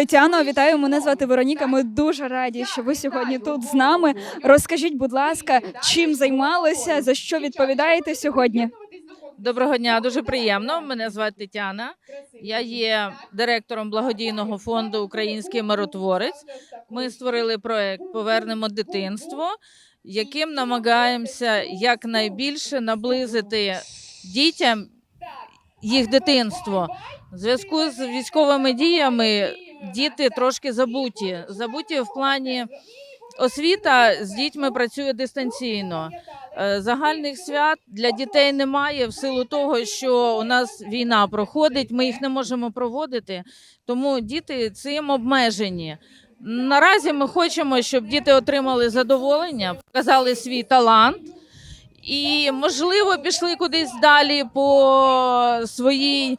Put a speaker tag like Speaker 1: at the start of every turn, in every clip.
Speaker 1: Тетяно, вітаю. Мене звати Вероніка. Ми дуже раді, що ви сьогодні тут з нами. Розкажіть, будь ласка, чим займалися, за що відповідаєте сьогодні?
Speaker 2: Доброго дня, дуже приємно. Мене звати Тетяна. Я є директором благодійного фонду Український миротворець. Ми створили проект Повернемо дитинство, яким намагаємося якнайбільше наблизити дітям їх дитинство. В зв'язку з військовими діями діти трошки забуті. Забуті в плані освіта з дітьми працює дистанційно. Е, Загальних свят для дітей немає в силу того, що у нас війна проходить, ми їх не можемо проводити, тому діти цим обмежені. Наразі ми хочемо, щоб діти отримали задоволення, показали свій талант і, можливо, пішли кудись далі по своїй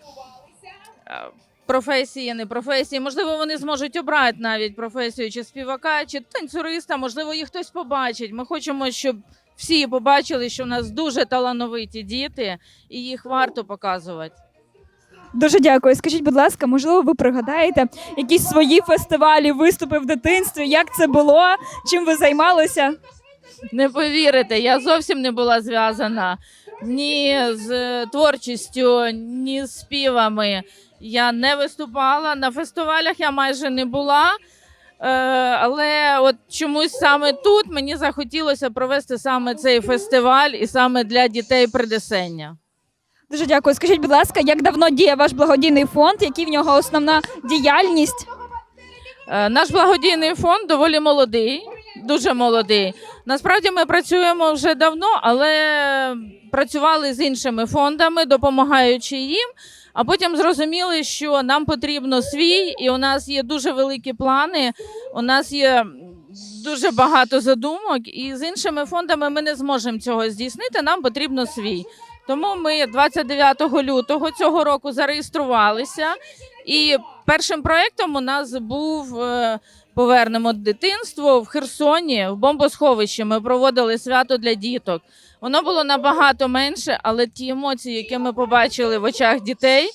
Speaker 2: е, професії, не професії. Можливо, вони зможуть обрати навіть професію чи співака, чи танцюриста. Можливо, їх хтось побачить. Ми хочемо, щоб всі побачили, що в нас дуже талановиті діти, і їх варто показувати.
Speaker 1: Дуже дякую. Скажіть, будь ласка, можливо, ви пригадаєте якісь свої фестивалі, виступи в дитинстві? Як це було? Чим ви займалися?
Speaker 2: Не повірите, я зовсім не була зв'язана ні з творчістю, ні з співами. Я не виступала на фестивалях, я майже не була. Е, але от чомусь саме тут мені захотілося провести саме цей фестиваль і саме для дітей Придесення.
Speaker 1: Дуже дякую. Скажіть, будь ласка, як давно діє ваш благодійний фонд? Які в нього основна діяльність?
Speaker 2: Е, Наш благодійний фонд доволі молодий, дуже молодий. Насправді ми працюємо вже давно, але працювали з іншими фондами, допомагаючи їм. А потім зрозуміли, що нам потрібно свій, і у нас є дуже великі плани. У нас є дуже багато задумок, і з іншими фондами ми не зможемо цього здійснити. Нам потрібно свій. Тому ми 29 лютого цього року зареєструвалися. І першим проєктом у нас був е, Повернемо дитинство в Херсоні в бомбосховищі. Ми проводили свято для діток. Воно було набагато менше, але ті емоції, які ми побачили в очах дітей,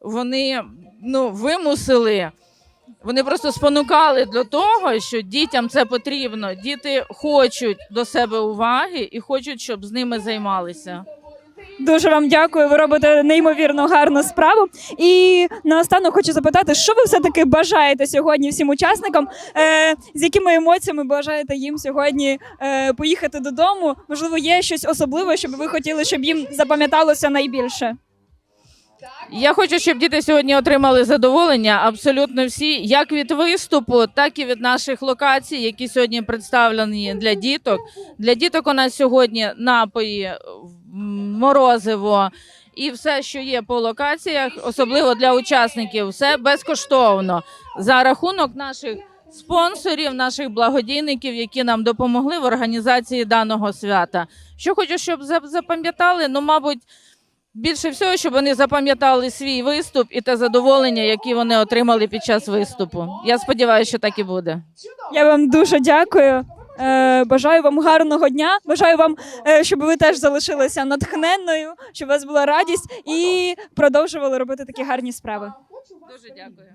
Speaker 2: вони ну, вимусили. Вони просто спонукали до того, що дітям це потрібно. Діти хочуть до себе уваги і хочуть, щоб з ними займалися.
Speaker 1: Дуже вам дякую. Ви робите неймовірно гарну справу. І наостанок хочу запитати, що ви все таки бажаєте сьогодні всім учасникам? Е, з якими емоціями бажаєте їм сьогодні е, поїхати додому? Можливо, є щось особливе, щоб ви хотіли, щоб їм запам'яталося найбільше?
Speaker 2: Я хочу, щоб діти сьогодні отримали задоволення абсолютно всі, як від виступу, так і від наших локацій, які сьогодні представлені для діток. Для діток у нас сьогодні напої, морозиво і все, що є по локаціях, особливо для учасників, все безкоштовно за рахунок наших спонсорів, наших благодійників, які нам допомогли в організації даного свята. Що хочу, щоб запам'ятали, ну, мабуть. Більше всього, щоб вони запам'ятали свій виступ і те задоволення, яке вони отримали під час виступу. Я сподіваюся, що так і буде.
Speaker 1: Я вам дуже дякую. Е, бажаю вам гарного дня. Бажаю вам, е, щоб ви теж залишилися натхненною, щоб у вас була радість і продовжували робити такі гарні справи.
Speaker 2: Дуже дякую.